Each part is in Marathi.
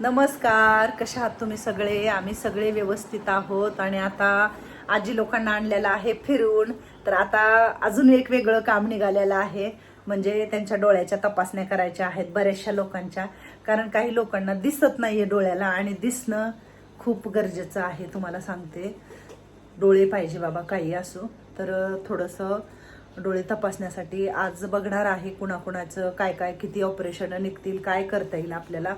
नमस्कार कशा आहात तुम्ही सगळे? आम्ही सगळे व्यवस्थित आहोत आणि आता आजी लोकांना आणलेलं आहे फिरून. तर आता अजून एक वेगळं काम निघालेलं आहे म्हणजे त्यांच्या डोळ्याच्या तपासण्या करायच्या आहेत बऱ्याचशा लोकांच्या. कारण काही लोकांना दिसत नाहीये डोळ्याला आणि दिसणं खूप गरजेचं आहे तुम्हाला सांगते. डोळे पाहिजे बाबा काही असो. तर थोडंसं डोळे तपासण्यासाठी आज बघणार आहे कुणाकुणाचं काय काय किती ऑपरेशन निघतील काय करता येईल आपल्याला.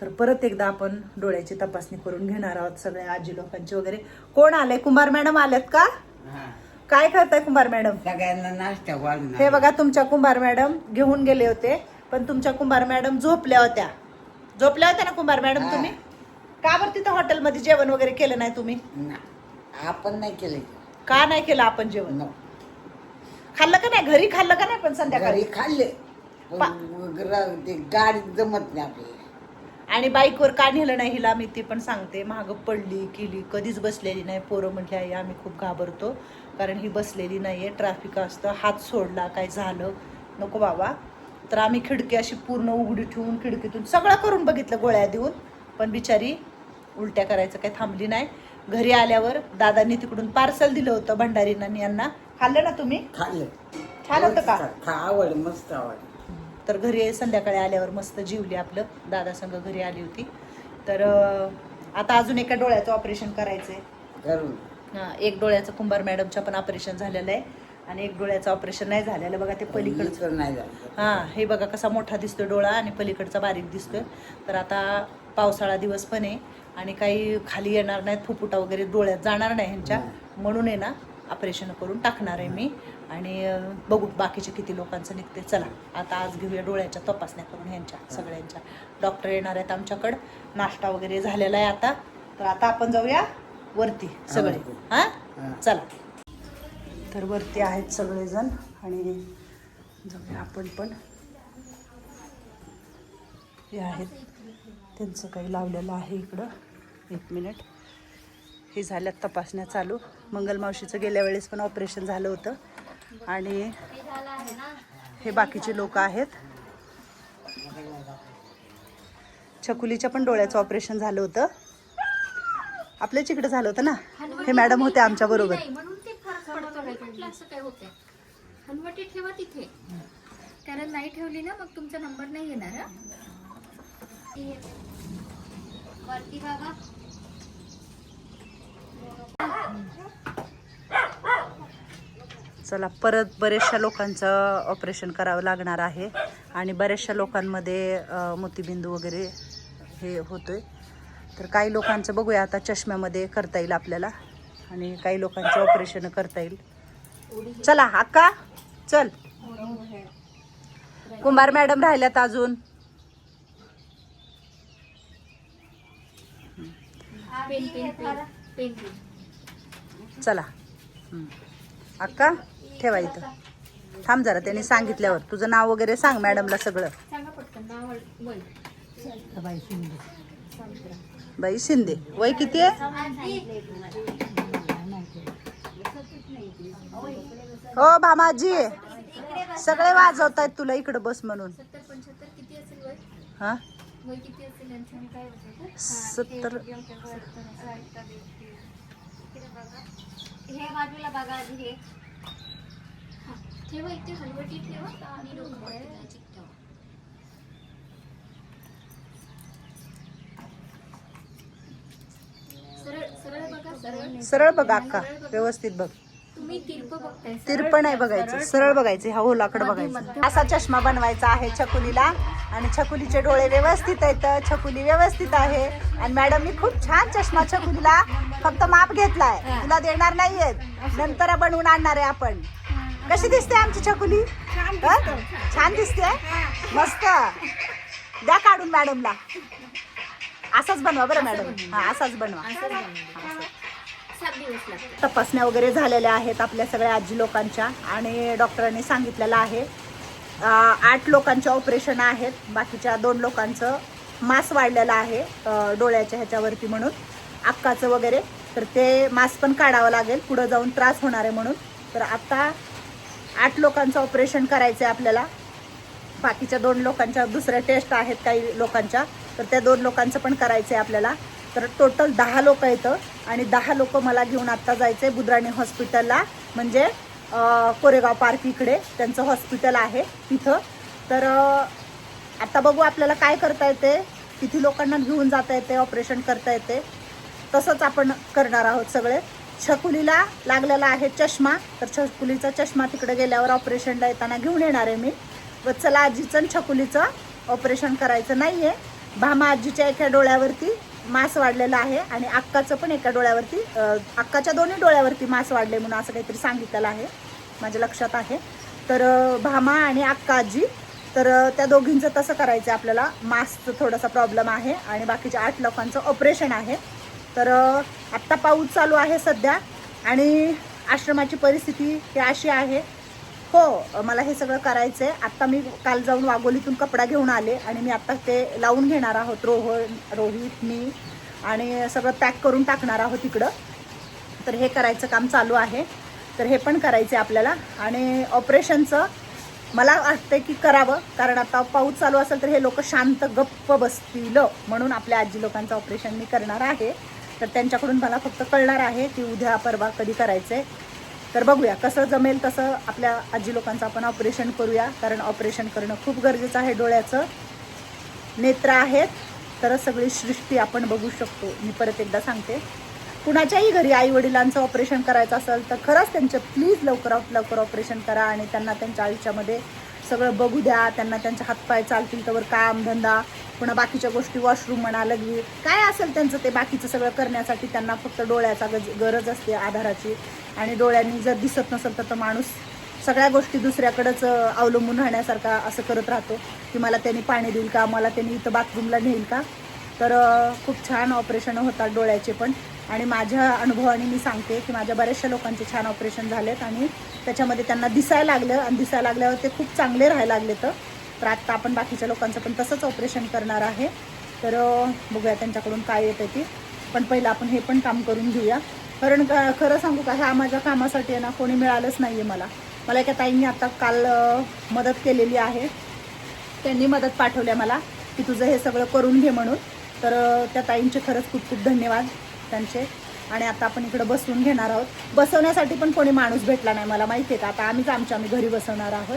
तर परत एकदा आपण डोळ्याची तपासणी करून घेणार आहोत सगळ्या आजी लोकांची वगैरे. कोण आलंय? कुमार मॅडम आल्यात का? हा. काय करताय कुंभार मॅडम? सगळ्यांना नाश्ता वाढणार हे बघा तुमच्या कुंभार मॅडम घेऊन गेले होते पण तुमच्या कुंभार मॅडम झोपल्या होत्या. झोपल्या होत्या ना कुंभार मॅडम. तुम्ही? का बरं तिथं हॉटेलमध्ये जेवण वगैरे केलं नाही तुम्ही? ना. आपण नाही केलं. का नाही केलं आपण जेवण. खाल्लं का नाही? घरी खाल्लं का नाही पण संध्याकाळी? खाल्ले. पण पा- ग- ते गाडीत जमत नाही आपल्याला. आणि बाईकवर का नेलं नाही हिला मी ती पण सांगते. महाग पडली केली कधीच बसलेली नाही. पोरं म्हटली आई आम्ही खूप घाबरतो. कारण ही बसलेली नाहीये ट्रॅफिक असतं. हात सोडला काय झालं? नको बाबा. तर आम्ही खिडकी अशी पूर्ण उघडी ठेवून खिडकीतून सगळं करून बघितलं गोळ्या देऊन. पण बिचारी उलट्या करायचं काही थांबली नाही. घरी आल्यावर दादांनी तिकडून पार्सल दिलं होतं भंडारींना यांना. खाल्लं ना तुम्ही? खाल्लं. छान होतं का? आवड मस्त आवड तर घरी संध्याकाळी आल्यावर मस्त जीवली आपलं. दादा संघ घरी आली होती. तर आता अजून एका डोळ्याचं ऑपरेशन करायचंय. करून. हा, एक डोळ्याचं कुंभार मॅडमचं पण ऑपरेशन झालेलं आहे. आणि एक डोळ्याचं ऑपरेशन नाही झालेलं. बघा ते पलीकडचं. नाही झालं. हा हे बघा कसा मोठा दिसतोय डोळा आणि पलीकडचा बारीक दिसतोय. तर आता पावसाळा दिवस पण आहे. आणि काही खाली येणार नाहीत फुफुटा वगैरे डोळ्यात जाणार नाही ह्यांच्या. म्हणून आहे ना ऑपरेशन करून टाकणार आहे मी. आणि बघू बाकीचे किती लोकांचं निघते चला आता आज घेऊया डोळ्याच्या तपासण्या करून ह्यांच्या सगळ्यांच्या. डॉक्टर येणार आहेत आमच्याकडं. नाश्ता वगैरे झालेला आहे आता. तर आता आपण जाऊया वरती सगळे. हा हा. चला. तर वरती आहेत सगळेजण आणि जाऊया आपण पण. हे आहेत. त्यांचं काही लावलेलं आहे इकडं. एक मिनिट. हे झाल्यात तपासण्या चालू. मंगलमावशीचं गेल्या वेळेस पण ऑपरेशन झालं होतं. आणि हे बाकीचे लोक आहेत. छकुलीच्या पण डोळ्याचं ऑपरेशन झालं होतं. आपल्याच इकडे झालं होतं ना? हे मॅडम होते आमच्या बरोबर. नाही, हनवटी ठेवा तिथे. कारण नाही ठेवली ना मग तुमचा नंबर नाही येणार वरती बाबा. चला परत बरेचशा लोकांचं ऑपरेशन करावं लागणार आहे. आणि बऱ्याचशा लोकांमध्ये मोतीबिंदू वगैरे हे होतोय. तर काही लोकांचं बघूया आता चष्म्यामध्ये करता येईल आपल्याला. आणि काही लोकांचं ऑपरेशन करता येईल. चला अक्का चल. कुंभार मॅडम राहिल्यात अजून. चला. अक्का? ठेवा इथं थांब जरा त्यांनी सांगितल्यावर तुझं नाव वगैरे सांग मॅडमला सगळं सांगा पटकन नाव वय बाई शिंदे वय किती आहे हो भामाजी सगळे वाजवत आहेत तुला इकडं बस म्हणून सत्तर पंच्याहत्तर किती असेल वय हा वय किती असेल यांचं आणि काय होतं सत्तर हे बाजूला बघा आधी हे हा, ठेवा इथे हलवटी ठेवा आणि डोकं वरती घ्यायची ठेवा. सरळ सरळ बघा सरळ. सरळ बघ अक्का व्यवस्थित बघ. तुम्ही तिरप नाही बघायचं सरळ बघायचं ह्या होलाकडे बघायचं. असा चष्मा बनवायचा आहे छकुलीला आणि छकुलीचे डोळे व्यवस्थित आहेत छकुली व्यवस्थित आहे. आणि मॅडमनी खूप छान चष्मा छकुलीला फक्त माप घेतलाय. तुला देणार नाहीयेत. नंतर बनवून आणणार आहे आपण. कशी दिसते आमची छकुली? हं? छान दिसते? मस्त. द्या काढून मॅडमला. असाच बनवा बरं मॅडम. हा असाच बनवा. तपासण्या वगैरे झालेल्या आहेत आपल्या सगळ्या आजी लोकांच्या आणि डॉक्टरांनी सांगितलेलं आहे. आठ लोकांचे ऑपरेशन आहेत. बाकीच्या दोन लोकांचं मास वाढलेलं आहे डोळ्याच्या ह्याच्यावरती म्हणून. अक्काचं वगैरे. तर ते मास पण काढावं लागेल. पुढं जाऊन त्रास होणार आहे म्हणून. तर आता आठ लोकांचं ऑपरेशन करायचं आहे आपल्याला. बाकीच्या दोन लोकांच्या दुसऱ्या टेस्ट आहेत काही लोकांच्या. तर त्या दोन लोकांचं पण करायचं आहे आपल्याला. तर टोटल दहा लोक येतं आणि दहा लोक मला घेऊन आत्ता जायचं आहे बुद्राणी हॉस्पिटलला म्हणजे कोरेगाव पार्क इकडे. त्यांचं हॉस्पिटल आहे तिथं. तर आत्ता आता बघू आपल्याला काय करता येते. किती लोकांना घेऊन जाता येते ऑपरेशन करता येते. तसंच आपण करणार आहोत सगळे. छकुलीला लागलेला आहे चष्मा. तर छकुलीचा चष्मा तिकडे गेल्यावर ऑपरेशनला येताना घेऊन येणार आहे मी. व चला आजीचं आणि छकुलीचं ऑपरेशन करायचं नाही आहे भामा आजीच्या एका डोळ्यावरती मास वाढलेला आहे आणि अक्काचं पण एका डोळ्यावरती अक्काच्या दोन्ही डोळ्यावरती मास वाढले म्हणून असं काहीतरी सांगितलेलं आहे. माझ्या लक्षात आहे. तर भामा आणि अक्का आजी तर त्या दोघींचं तसं करायचं आहे आपल्याला. मासचं थोडासा प्रॉब्लेम आहे आणि बाकीच्या आठ लोकांचं ऑपरेशन आहे. तर आत्ता पाऊस चालू आहे सध्या आणि आश्रमाची परिस्थिती ही अशी आहे. हो मला हे सगळं करायचं आहे आत्ता मी काल जाऊन वाघोलीतून कपडा घेऊन आले आणि मी आत्ता ते लावून घेणार आहोत. रोहन रोहित मी आणि सगळं पॅक करून टाकणार आहोत तिकडं तर हे करायचं काम चालू आहे. तर हे पण करायचं आहे आपल्याला आणि ऑपरेशनचं मला वाटतं की करावं. कारण आता पाऊस चालू असेल तर हे लोक शांत गप्प बसतील. म्हणून आपल्या आजी लोकांचं ऑपरेशन मी करणार आहे. तर त्यांच्याकडून मला फक्त कळणार आहे की उद्या परवा कधी करायचं आहे तर बघूया कसं जमेल तसं आपल्या आजी लोकांचं आपण ऑपरेशन करूया कारण ऑपरेशन करणं खूप गरजेचं आहे डोळ्याचं. नेत्र आहेत तरच सगळी सृष्टी आपण बघू शकतो. मी परत एकदा सांगते. कुणाच्याही घरी आई वडिलांचं ऑपरेशन करायचं असेल तर खरंच त्यांचं प्लीज लवकरात लवकर ऑपरेशन करा आणि त्यांना त्यांच्या आयुष्यामध्ये सगळं बघू द्या त्यांना त्यांच्या हातपाय चालतील तर काम धंदा पुन्हा बाकीच्या गोष्टी वॉशरूम म्हणा लगवी. काय असेल त्यांचं ते बाकीचं सगळं करण्यासाठी त्यांना फक्त डोळ्याचा गज गरज असते आधाराची. आणि डोळ्यांनी जर दिसत नसेल तर तो माणूस सगळ्या गोष्टी दुसऱ्याकडंच अवलंबून राहण्यासारखा असं करत राहतो की मला त्यांनी पाणी देईल का मला त्यांनी इथं बाथरूमला नेईल का? तर खूप छान ऑपरेशन होतात डोळ्याचे पण. आणि माझ्या अनुभवाने मी सांगते की माझ्या बऱ्याचशा लोकांचे छान ऑपरेशन झालेत आणि त्याच्यामध्ये त्यांना दिसायला लागलं आणि दिसायला लागल्यावर ते खूप चांगले राहायला लागले तर. तर आत्ता आपण बाकीच्या लोकांचं पण तसंच ऑपरेशन करणार आहे. तर बघूया त्यांच्याकडून काय येतं ती. पण पहिलं आपण हे पण काम करून घेऊया. कारण खरं सांगू का ह्या माझ्या कामासाठी आहे ना कोणी मिळालंच नाही आहे मला. मला एका ताईंनी आता काल मदत केलेली आहे. त्यांनी मदत पाठवल्या मला की तुझं हे सगळं करून घे म्हणून. तर त्या ताईंचे खरंच खूप खूप धन्यवाद. त्यांचे आणि आता आपण इकडं बसवून घेणार आहोत. बसवण्यासाठी पण कोणी माणूस भेटला नाही मला माहिती आहे का? आता आम्हीच आमच्या आम्ही घरी बसवणार आहोत.